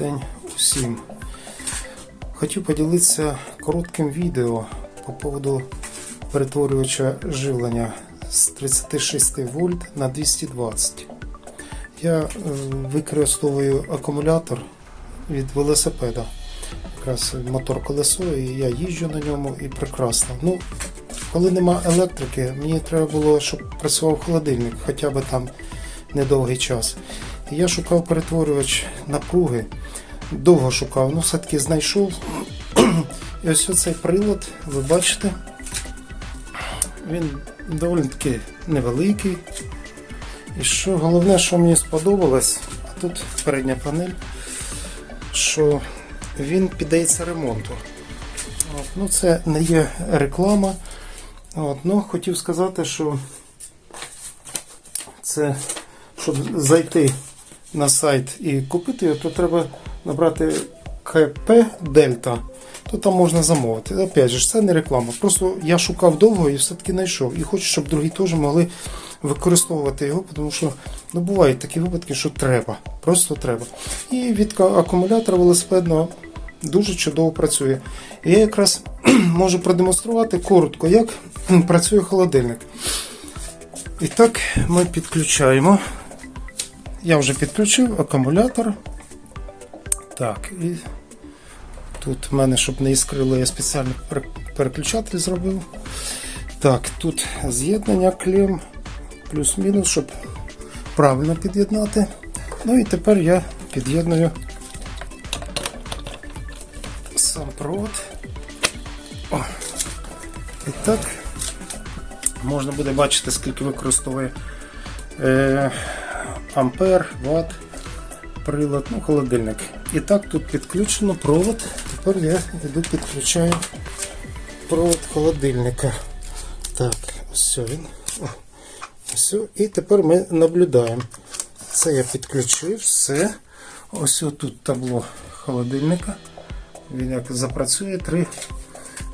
День усім. Хотів поділитися коротким відео по поводу перетворювача живлення з 36 вольт на 220. Я е, використовую акумулятор від велосипеда. Якраз мотор колесо, і я їжджу на ньому і прекрасно. Ну, коли нема електрики, мені треба було, щоб працював холодильник, хоча б там недовгий час. І я шукав перетворювач напруги. Довго шукав, ну все-таки знайшов. І ось цей прилад, ви бачите, він доволі таки невеликий. І що головне, що мені сподобалось, а тут передня панель, що він піддається ремонту. От, ну, це не є реклама. От, ну, хотів сказати, що це, щоб зайти на сайт і купити його, то треба набрати КП Дельта. То там можна замовити. Опять же, це не реклама. Просто я шукав довго і все-таки знайшов. І хочу, щоб другі теж могли використовувати його, тому що ну, бувають такі випадки, що треба. Просто треба. І від акумулятора велосипедного дуже чудово працює. Я якраз можу продемонструвати коротко, як працює холодильник. І так ми підключаємо. Я вже підключив акумулятор. Так, і тут в мене, щоб не іскрило, я спеціально переключатель зробив. Так, тут з'єднання клем, плюс-мінус, щоб правильно під'єднати. Ну і тепер я під'єдную сам провод. О. І так, можна буде бачити, скільки використовує е, ампер, ватт, прилад, ну, холодильник. І так тут підключено провод. Тепер я йду підключаю провод холодильника. Так, ось він. Ось. І тепер ми наблюдаємо. Це я підключив, все. Ось тут табло холодильника. Він як запрацює, три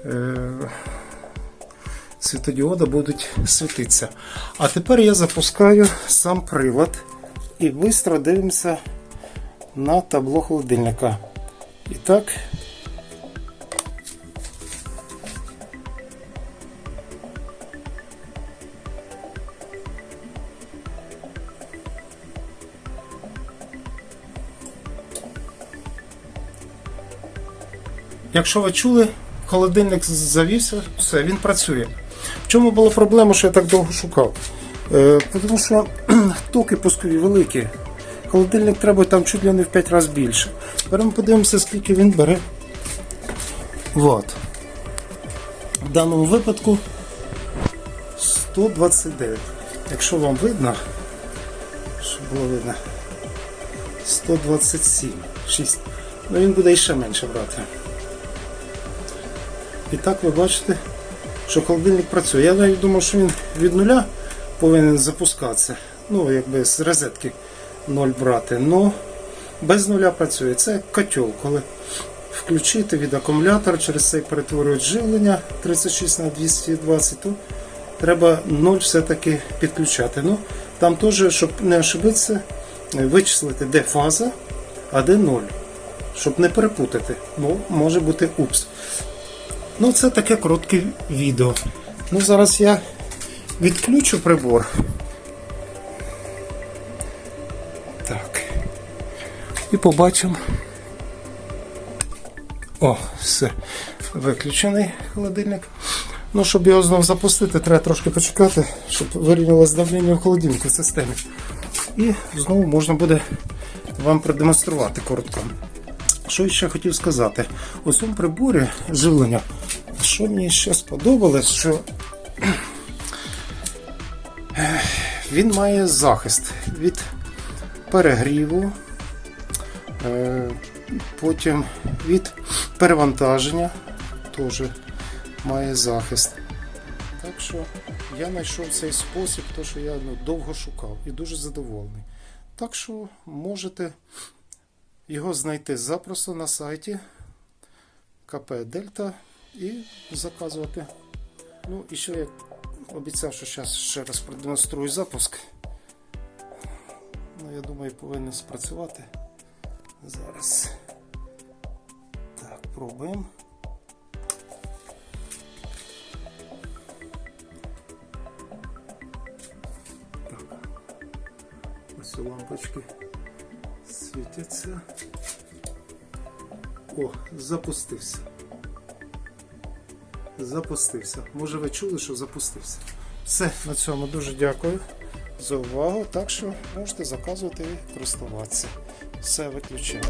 е, світодіода будуть світитися. А тепер я запускаю сам привод і швидко дивимося на табло холодильника. І так. Якщо ви чули, холодильник завівся, все, він працює. В чому була проблема, що я так довго шукав? Е, тому що токи пускові великі. Холодильник треба там чуть ли не в 5 разів більше. Беремо подивимося, скільки він бере ватт. В даному випадку 129. Якщо вам видно, щоб було видно, 127. 6. Ну він буде іще менше брати. І так ви бачите, що холодильник працює. Я навіть думав, що він від нуля повинен запускатися. Ну, якби з розетки 0 брати. Но без нуля працює. Це котел, коли включити від акумулятора через цей перетворюють живлення 36 на 220, то треба 0 все-таки підключати. Ну, там теж, щоб не ошибитися, вичислити, де фаза, а де 0. Щоб не перепутати, бо може бути упс. Ну, це таке коротке відео. Ну, зараз я відключу прибор. І побачимо. О, все. Виключений холодильник. Ну, щоб його знову запустити, треба трошки почекати, щоб вирівнялось давлення в холодильнику в системі. І знову можна буде вам продемонструвати коротко. Що ще хотів сказати? У цьому приборі живлення, що мені ще сподобалось, що він має захист від перегріву, потім від перевантаження теж має захист. Так що я знайшов цей спосіб, то що я ну, довго шукав і дуже задоволений. Так що можете його знайти запросто на сайті КП Дельта і заказувати. Ну і ще я обіцяв, що зараз ще раз продемонструю запуск. Ну, я думаю, повинен спрацювати. Зараз. Так, пробуємо. Так. Ось лампочки світяться. О, запустився. Запустився. Може ви чули, що запустився. Все, на цьому дуже дякую за увагу. Так що можете заказувати і користуватися. Все виключаємо.